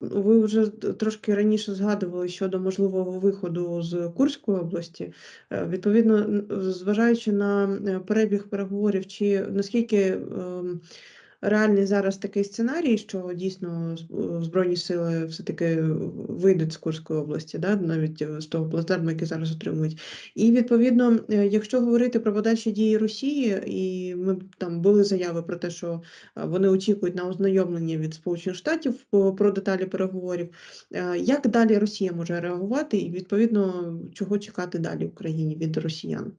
Ви вже трошки раніше згадували щодо можливого виходу з Курської області. Е, відповідно, зважаючи на, е, перебіг переговорів, чи наскільки, ем, реальний зараз такий сценарій, що дійсно е, Збройні сили все-таки вийдуть з Курської області, да, навіть е, з того плацдарму, який зараз отримують. І відповідно, е, якщо говорити про подальші дії Росії, і ми там були заяви про те, що, вони очікують на ознайомлення від Сполучених Штатів про деталі переговорів. Як далі Росія може реагувати і відповідно чого чекати далі Україні від росіян?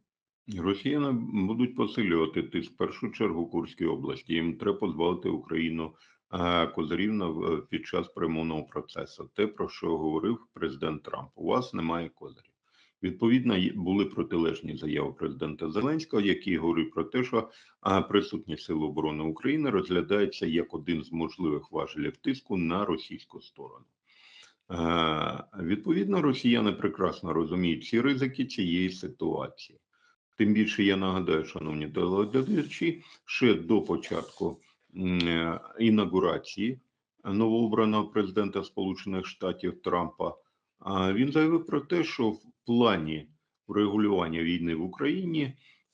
Росіяни будуть посилювати тиск в першу чергу Курській області. Їм треба позбавити Україну е, козирів в- під час перемовного процесу. Те, про що говорив президент Трамп, у вас немає козирів. Відповідно, були протилежні заяви президента Зеленського, який говорив про те, що а, присутність Сил оборони України розглядається як один з можливих важелів тиску на російську сторону. Е, Відповідно, росіяни прекрасно розуміють ці ризики цієї ситуації. Тим більше я нагадаю, шановні телеглядачі, ще до початку е, інаугурації новообраного президента Сполучених Штатів Трампа, він заявив про те, що в плані врегулювання війни в Україні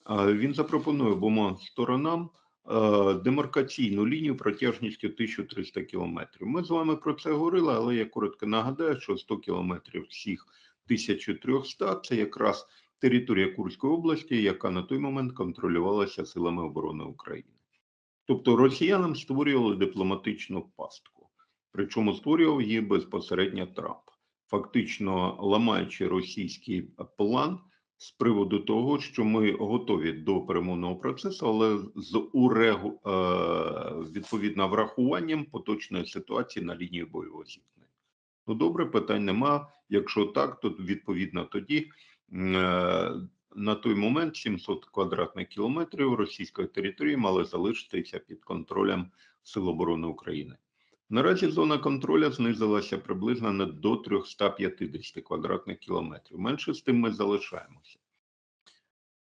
він запропонує обома сторонам демаркаційну лінію протяжністю 1300 кілометрів. Ми з вами про це говорили, але я коротко нагадаю, що 100 кілометрів всіх 1300 – це якраз територія Курської області, яка на той момент контролювалася силами оборони України. Тобто росіянам створювали дипломатичну пастку, причому створював її безпосередньо Трамп, фактично ламаючи російський план з приводу того, що ми готові до перемовного процесу, але з урегу е, відповідно врахуванням поточної ситуації на лінії бойового зіткнення. Ну добре, питань нема. Якщо так, то відповідно тоді на той момент 700 квадратних кілометрів російської території мали залишитися під контролем Сил оборони України. Наразі зона контролю знизилася приблизно до 350 квадратних кілометрів. Менше з тим ми залишаємося.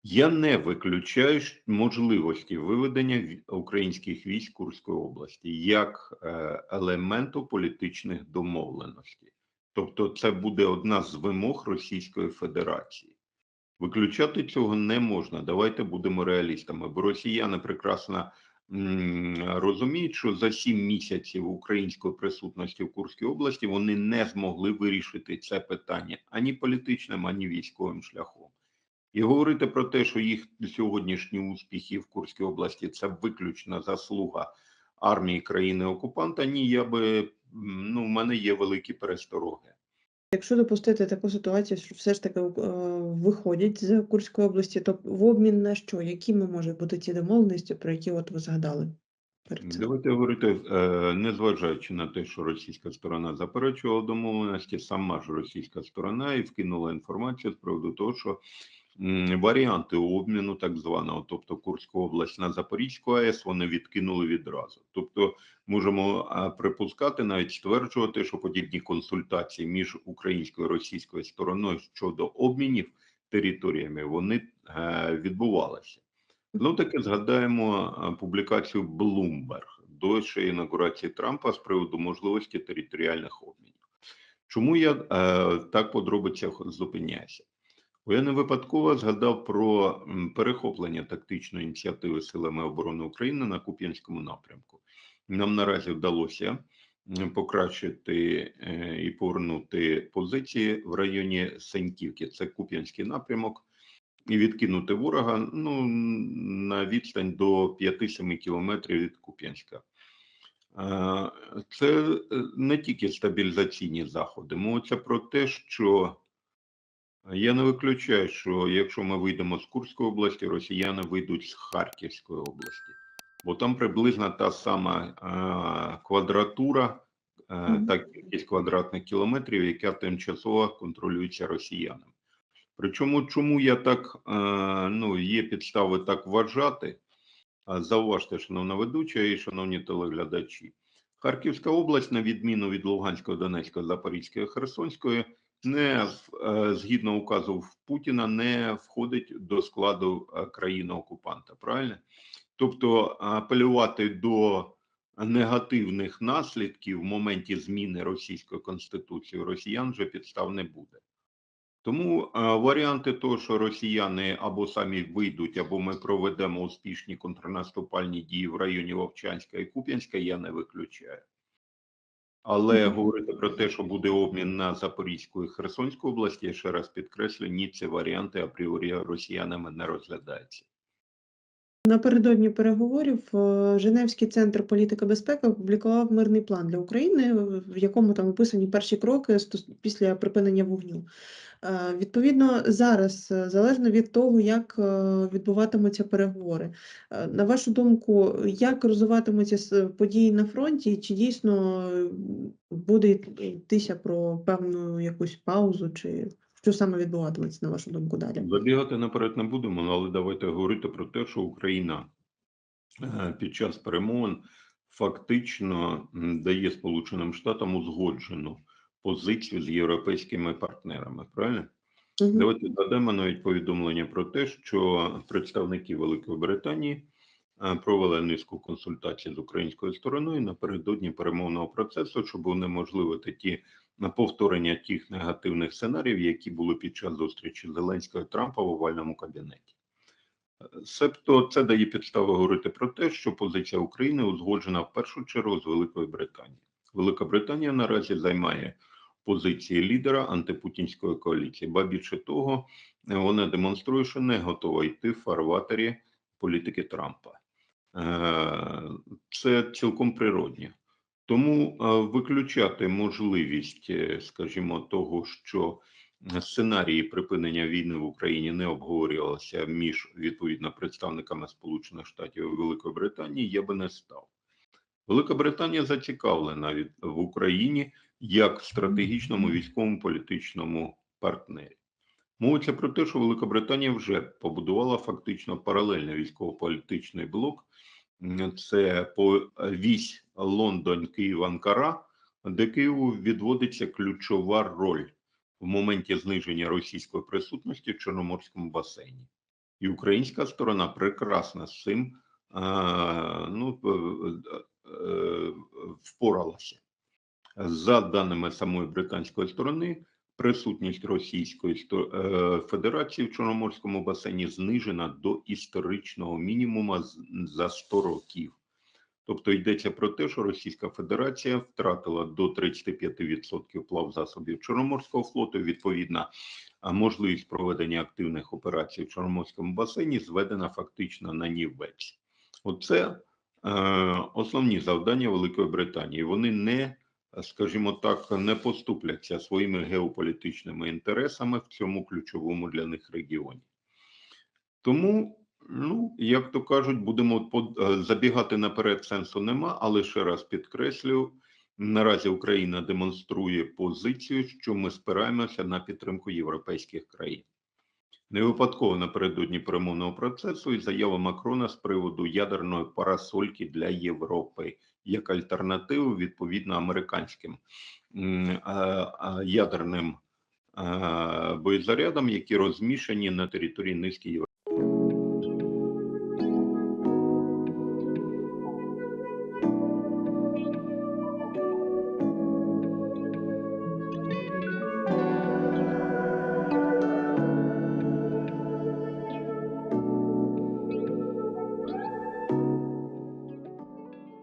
Я не виключаю можливості виведення українських військ Курської області як е, елементу політичних домовленостей. Тобто, це буде одна з вимог Російської Федерації. Виключати цього не можна. Давайте будемо реалістами, бо росіяни прекрасно розуміють, що за сім місяців української присутності в Курській області вони не змогли вирішити це питання ані політичним, ані військовим шляхом. І говорити про те, що їх сьогоднішні успіхи в Курській області це виключна заслуга армії країни окупанта. Ні, я би ну, в мене є великі перестороги. Якщо допустити таку ситуацію, що все ж таки е, виходять з Курської області, то в обмін на що? Якими можуть бути ті домовленості, про які от ви згадали перед цим? Давайте говорити, е, незважаючи на те, що російська сторона заперечувала домовленості, сама ж російська сторона і вкинула інформацію з приводу того, що варіанти обміну так званого, тобто Курську область на Запорізьку АЕС, вони відкинули відразу. Тобто можемо припускати, навіть стверджувати, що подібні консультації між українською і російською стороною щодо обмінів територіями вони е, відбувалися. Ну таки згадаємо публікацію Bloomberg до ще інаугурації Трампа з приводу можливості територіальних обмінів. Чому я е, так подробицях зупиняюся? Я не випадково згадав про перехоплення тактичної ініціативи силами оборони України на Куп'янському напрямку. Нам наразі вдалося покращити е, і повернути позиції в районі Сеньківки. Це Куп'янський напрямок і відкинути ворога ну, на відстань до 5-7 кілометрів від Куп'янська. Е, Це е, не тільки стабілізаційні заходи, мовиться про те, що я не виключаю, що якщо ми вийдемо з Курської області, росіяни вийдуть з Харківської області, бо там приблизно та сама е, квадратура, е, Мгм. та кількість квадратних кілометрів, яка тимчасово контролюється росіянами. Причому, чому я так е, ну є підстави так вважати? А Зауважте, шановна ведуча і шановні телеглядачі, Харківська область, на відміну від Луганської, Донецької, Запорізької, Херсонської, не е, згідно указу Путіна, не входить до складу е, країни окупанта. Правильно? Тобто апелювати до негативних наслідків в моменті зміни російської конституції росіян вже підстав не буде. Тому е, варіанти того, що росіяни або самі вийдуть, або ми проведемо успішні контрнаступальні дії в районі Вовчанська і Куп'янська, я не виключаю. Але говорити про те, що буде обмін на Запорізьку і Херсонську області, я ще раз підкреслю, ні, ці варіанти апріорі росіянами не розглядаються. Напередодні переговорів е, Женевський центр політики безпеки опублікував мирний план для України, в якому там описані перші кроки після припинення вогню. Е, Відповідно, зараз, е, залежно від того, як відбуватимуться переговори, на вашу думку, як розвиватимуться події на фронті, чи дійсно буде йтися про певну якусь паузу, чи що саме відбуватиметься, на вашу думку, далі? Забігати наперед не будемо, але давайте говорити про те, що Україна е, під час перемовин фактично дає Сполученим Штатам узгоджену позицію з європейськими партнерами. Правильно? Мгм. Давайте додамо навіть повідомлення про те, що представники Великої Британії е, провели низку консультацій з українською стороною напередодні перемовного процесу, щоб унеможливити ті на повторення тих негативних сценаріїв, які були під час зустрічі Зеленського і Трампа в овальному кабінеті. Себто це дає підстави говорити про те, що позиція України узгоджена в першу чергу з Великою Британією. Велика Британія наразі займає позиції лідера антипутінської коаліції. Ба більше того, вона демонструє, що не готова йти в фарватері політики Трампа. Е, Це цілком природньо. Тому е, виключати можливість, е, скажімо, того, що е, сценарії припинення війни в Україні не обговорювалися між відповідно представниками Сполучених Штатів і Великої Британії, я би не став. Велика Британія зацікавлена від в Україні як стратегічному військовому політичному партнері. Мовиться про те, що Велика Британія вже побудувала фактично паралельний військово-політичний блок. Це по вісь Лондон, Київ, Анкара, де Києву відводиться ключова роль в моменті зниження російської присутності в Чорноморському басейні. І українська сторона прекрасно з цим е, ну, е, е, впоралася. За даними самої британської сторони, присутність Російської Федерації в Чорноморському басейні знижена до історичного мінімуму за 100 років. Тобто йдеться про те, що Російська Федерація втратила до 35% плав засобів Чорноморського флоту. Відповідно, а можливість проведення активних операцій в Чорноморському басейні зведена фактично на нівець. Оце е, основні завдання Великої Британії. Вони не, скажімо так, не поступляться своїми геополітичними інтересами в цьому ключовому для них регіоні. Тому, ну, як то кажуть, будемо е, забігати наперед сенсу нема, але ще раз підкреслю, наразі Україна демонструє позицію, що ми спираємося на підтримку європейських країн. Не випадково напередодні перемовного процесу і заява Макрона з приводу ядерної парасольки для Європи як альтернативу відповідно американським е, е, ядерним боєзарядам, які розміщені на території низки Європи.